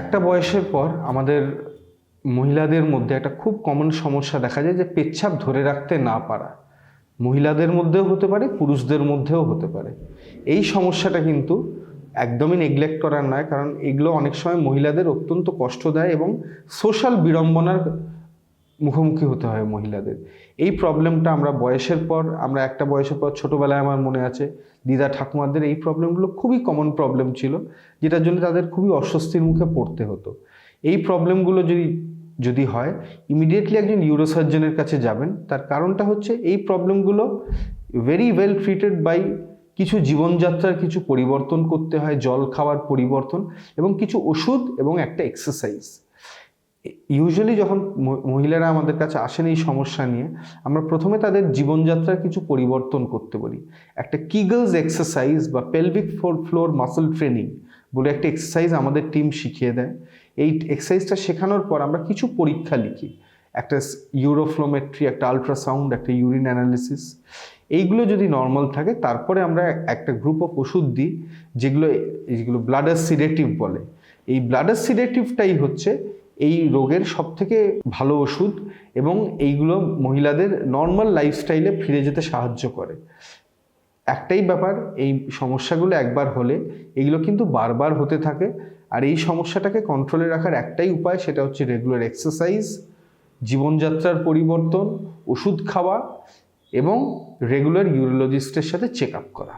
একটা বয়সের পর আমাদের মহিলাদের মধ্যে একটা খুব কমন সমস্যা দেখা যায় যে পেচ্ছাপ ধরে রাখতে না পারা। মহিলাদের মধ্যেও হতে পারে, পুরুষদের মধ্যেও হতে পারে। এই সমস্যাটা কিন্তু একদমই নেগলেক্ট করার নয়, কারণ এগুলো অনেক সময় মহিলাদের অত্যন্ত কষ্ট দেয় এবং সোশ্যাল বিড়ম্বনার মুখোমুখি হতে হয় মহিলাদের। এই প্রবলেমটা আমরা বয়সের পর, আমরা একটা বয়সের পর ছোটোবেলায় আমার মনে আছে, দিদা ঠাকুমাদের এই প্রবলেমগুলো খুবই কমন প্রবলেম ছিল, যেটার জন্য তাদের খুবই অস্বস্তির মুখে পড়তে হতো। এই প্রবলেমগুলো যদি যদি হয় ইমিডিয়েটলি একজন ইউরোসার্জনের কাছে যাবেন, তার কারণটা হচ্ছে এই প্রবলেমগুলো ভেরি ওয়েল ট্রিটেড বাই কিছু জীবনযাত্রার কিছু পরিবর্তন করতে হয়, জল খাওয়ার পরিবর্তন এবং কিছু ওষুধ এবং একটা এক্সারসাইজ ইউজুয়ালি যখন মহিলারা আমাদের কাছে আসেন এই সমস্যা নিয়ে, আমরা প্রথমে তাদের জীবনযাত্রার কিছু পরিবর্তন করতে বলি। একটা কিগলস এক্সারসাইজ বা pelvic four floor muscle training বলে একটা এক্সারসাইজ আমাদের টিম শিখিয়ে দেয়। এই এক্সারসাইজটা শেখানোর পর আমরা কিছু পরীক্ষা লিখি। একটা ইউরোফ্লোমেট্রি একটা আলট্রাসাউন্ড একটা ইউরিন অ্যানালিসিস এইগুলো যদি নর্মাল থাকে, তারপরে আমরা একটা গ্রুপ অফ ওষুধ দিই, যেগুলো যেগুলো ব্লাডার সিডেটিভ বলে। এই ব্লাডার সিডেটিভটাই হচ্ছে এই রোগের সবথেকে ভালো ওষুধ এবং এইগুলো মহিলাদের নর্মাল লাইফস্টাইলে ফিরে যেতে সাহায্য করে। একটাই ব্যাপার, এই সমস্যাগুলো একবার হলে এগুলো কিন্তু বারবার হতে থাকে আর এই সমস্যাটাকে কন্ট্রোলে রাখার একটাই উপায় সেটা হচ্ছে রেগুলার এক্সারসাইজ জীবনযাত্রার পরিবর্তন, ওষুধ খাওয়া এবং রেগুলার ইউরোলজিস্টের সাথে চেক আপ করা।